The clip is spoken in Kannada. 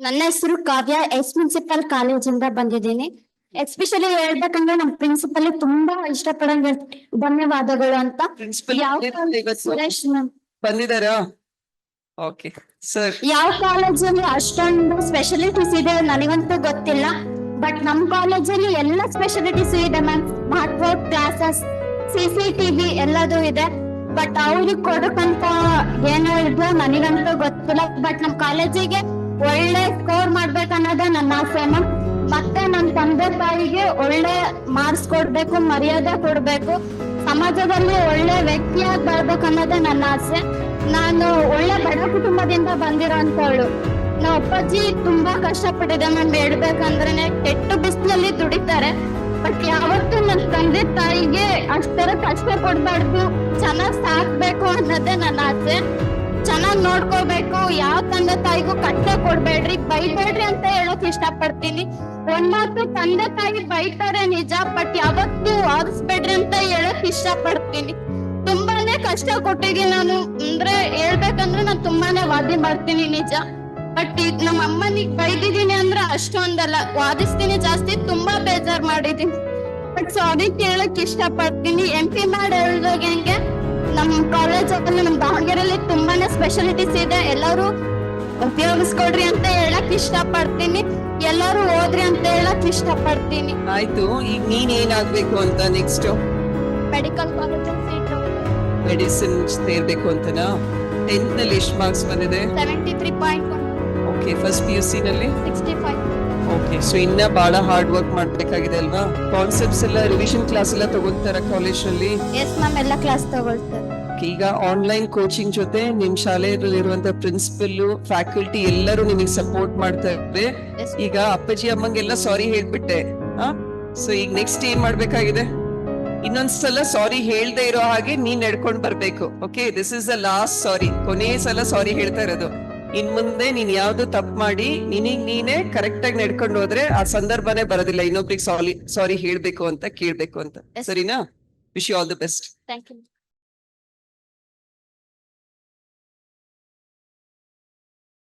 ನನ್ನ ಹೆಸರು ಕಾವ್ಯ. ಎಸ್ ಮುನ್ಸಿಪಲ್ ಕಾಲೇಜಿಂದ ಬಂದಿದ್ದೀನಿ. ಎಸ್ಪೆಷಲಿ ಹೇಳ್ಬೇಕಂದ್ರೆ ನಮ್ ಪ್ರಿನ್ಸಿಪಲ್ ತುಂಬಾ ಇಷ್ಟಪಡಂಗ ಧನ್ಯವಾದಗಳು ಅಂತ. ಪ್ರಿನ್ಸಿಪಲ್ ಯಾವ ಕಾಲೇಜ್ ಸುರೇಶ್ ಮ್ಯಾಮ್. ಬಂದಿದಾರಾ ಓಕೆ. ಸರ್. ಯಾವ ಕಾಲೇಜಲ್ಲಿ ಅಷ್ಟೊಂದು ಸ್ಪೆಷಲಿಟೀಸ್ ಇದೆ ನನಗಂತೂ ಗೊತ್ತಿಲ್ಲ. ಬಟ್ ನಮ್ ಕಾಲೇಜಲ್ಲಿ ಎಲ್ಲ ಸ್ಪೆಷಾಲಿಟೀಸ್ ಇದೆ ಮ್ಯಾಮ್. ಮಾರ್ಕ್ಔಟ್ ಕ್ಲಾಸಸ್ ಸಿಸಿ ಸಿ ಟಿವಿ ಎಲ್ಲದೂ ಇದೆ. ಬಟ್ ಅವ್ರಿಗೆ ಕೊಡಕ್ಕಂತ ಏನೋ ಇದೆ ನನಗಂತೂ ಗೊತ್ತಿಲ್ಲ. ಬಟ್ ನಮ್ ಕಾಲೇಜಿಗೆ ಒಳ್ಳೆ ಸ್ಕೋರ್ ಮಾಡ್ಬೇಕನ್ನೋದೇ ನನ್ನ ಆಸೆ ಮತ್ತೆ ನನ್ನ ತಂದೆ ತಾಯಿಗೆ ಒಳ್ಳೆ ಮಾರ್ಕ್ಸ್ ಕೊಡ್ಬೇಕು, ಮರ್ಯಾದೆ ಕೊಡ್ಬೇಕು. ಸಮಾಜದಲ್ಲಿ ಒಳ್ಳೆ ವ್ಯಕ್ತಿಯಾಗಿ ಬರ್ಬೇಕು ಅನ್ನೋದೇ ನನ್ನ ಆಸೆ. ನಾನು ಒಳ್ಳೆ ಬಡ ಕುಟುಂಬದಿಂದ ಬಂದಿರೋಂಥವಳು ನಮ್ಮ ಅಪ್ಪಾಜಿ ತುಂಬಾ ಕಷ್ಟಪಟ್ಟಿದೆ ಮ್ಯಾಮ್ ಹೇಳ್ಬೇಕಂದ್ರೆ ಕೆಟ್ಟು ಬಿಸಿಲಲ್ಲಿ ದುಡಿತಾರೆ. ಬಟ್ ಯಾವತ್ತೂ ನನ್ನ ತಂದೆ ತಾಯಿಗೆ ಅಷ್ಟರ ಕಷ್ಟ ಕೊಡ್ಬಾರ್ದು. ಚೆನ್ನಾಗ್ ಸಾಕ್ಬೇಕು ಅನ್ನೋದೇ ನನ್ನ ಆಸೆ. ಚೆನ್ನಾಗ್ ನೋಡ್ಕೋಬೇಕು ಯಾವ ತಂದೆ ತಾಯಿಗೂ ಕಟ್ಟೆ ಕೊಡ್ಬೇಡ್ರಿ. ಬೈಬೇಡ್ರಿ ಅಂತ ಹೇಳೋಕ್ ಇಷ್ಟಪಡ್ತೀನಿ. ಒಂದ್ ಮಾತು ತಂದೆ ತಾಯಿ ಬೈತಾರೆ ನಿಜ, ಬಟ್ ಯಾವತ್ತೂ ವಾದಿಸ್ಬೇಡ್ರಿ ಅಂತ ಹೇಳಕ್ ಇಷ್ಟಪಡ್ತೀನಿ. ತುಂಬಾನೇ ಕಷ್ಟ ಕೊಟ್ಟಿದ್ದೀನಿ ನಾನು. ಅಂದ್ರೆ ಹೇಳ್ಬೇಕಂದ್ರೆ ನಾನು ತುಂಬಾನೇ ವಾದಿ ಮಾಡ್ತೀನಿ ನಿಜ. ಬಟ್ ಈಗ ನಮ್ಮ ಅಮ್ಮನಿಗೆ ಬೈದಿದ್ದೀನಿ ಅಂದ್ರೆ ಅಷ್ಟೊಂದಲ್ಲ. ವಾದಿಸ್ತೀನಿ ಜಾಸ್ತಿ, ತುಂಬಾ ಬೇಜಾರ್ ಮಾಡಿದೀನಿ ಬಟ್ ಸಾರಿ ಕೇಳಕ್ ಇಷ್ಟಪಡ್ತೀನಿ. ಎಂ ಪಿ ಮಾಡಿ ಹೇಳ್ದಾಗೆ ನಮ್ ಕಾಲೇಜಲ್ಲಿ ನಮ್ಮ ದಾವಣಗೆರೆಯಲ್ಲಿ ತುಂಬಾನೇ ಸ್ಪೆಷಾಲಿಟೀಸ್ ಇದೆ. ಎಲ್ಲರೂ ಉಪಯೋಗಿಸ್ಕೊಡ್ರಿ ಅಂತ ಹೇಳಕ್ ಇಷ್ಟಪಡ್ತೀನಿ. ಎಲ್ಲರೂ ಓದ್ರಿ ಅಂತ ಹೇಳಕ್ ಇಷ್ಟಪಡ್ತೀನಿ. ಆಯ್ತು ಈಗ ನೀನ್ ಏನಾಗ್ಬೇಕು ಅಂತ ನೆಕ್ಸ್ಟ್ ಮೆಡಿಕಲ್ ಕಾಲೇಜ್ ಮೆಡಿಸಿನ್ ಸೇರ್ಬೇಕು ಅಂತನಾ? ಟೆಂತ್ನಲ್ಲಿ ಎಷ್ಟು ಮಾರ್ಕ್ಸ್ ಬಂದಿದೆ? Seventy three point one okay first P U C ನಲ್ಲಿ? ಸಿಕ್ಸ್ಟಿ ಫೈವ್ ಓಕೆ ಸೊ ಇನ್ನ ಬಹಳ ಹಾರ್ಡ್ ವರ್ಕ್ ಮಾಡ್ಬೇಕಾಗಿದೆ ಅಲ್ವಾ? ಕಾನ್ಸೆಪ್ಟ್ಸ್ ಎಲ್ಲ ರಿವಿಷನ್ ಕ್ಲಾಸ್ ಎಲ್ಲ ತಗೋತಾರ ಕಾಲೇಜ್ನಲ್ಲಿ ಎಸ್ ಮ್ಯಾಮ್ ಎಲ್ಲ ಕ್ಲಾಸ್ ತಗೊಳ್ತಾರೆ. ಈಗ ಆನ್ಲೈನ್ ಕೋಚಿಂಗ್ ಜೊತೆ ನಿಮ್ ಶಾಲೆಯಲ್ಲಿರುವಂತ ಪ್ರಿನ್ಸಿಪಲ್ ಫ್ಯಾಕಲ್ಟಿ ಎಲ್ಲರೂ ನಿಮಗೆ ಸಪೋರ್ಟ್ ಮಾಡ್ತಾ ಇದ್ದಾರೆ. ಈಗ ಅಪ್ಪಾಜಿ ಅಮ್ಮಂಗೆಲ್ಲ ಸಾರಿ ಹೇಳ್ಬಿಟ್ಟೆ. ಸೊ ಈಗ ನೆಕ್ಸ್ಟ್ ಏನ್ ಮಾಡ್ಬೇಕಾಗಿದೆ? ಇನ್ನೊಂದ್ಸಲ ಸಾರಿ ಹೇಳ್ದೆ ಇರೋ ಹಾಗೆ ನೀನ್ ನಡ್ಕೊಂಡ್ ಬರ್ಬೇಕು. Okay this is the last ಸಾರಿ ಕೊನೆ ಸಲ ಸಾರಿ ಹೇಳ್ತಾ ಇರೋದು. ಇನ್ ಮುಂದೆ ನೀನ್ ಯಾವ್ದು ತಪ್ಪು ಮಾಡಿ ನಿನಗ್ ನೀನೇ ಕರೆಕ್ಟ್ ಆಗಿ ನಡ್ಕೊಂಡು ಹೋದ್ರೆ ಆ ಸಂದರ್ಭನೇ ಬರೋದಿಲ್ಲ. ಇನ್ನೊಬ್ರಿಗೆ ಸಾರಿ ಸಾರಿ ಹೇಳ್ಬೇಕು ಅಂತ ಕೇಳ್ಬೇಕು ಅಂತ. ಸರಿನಾ? Wish you all the best thank you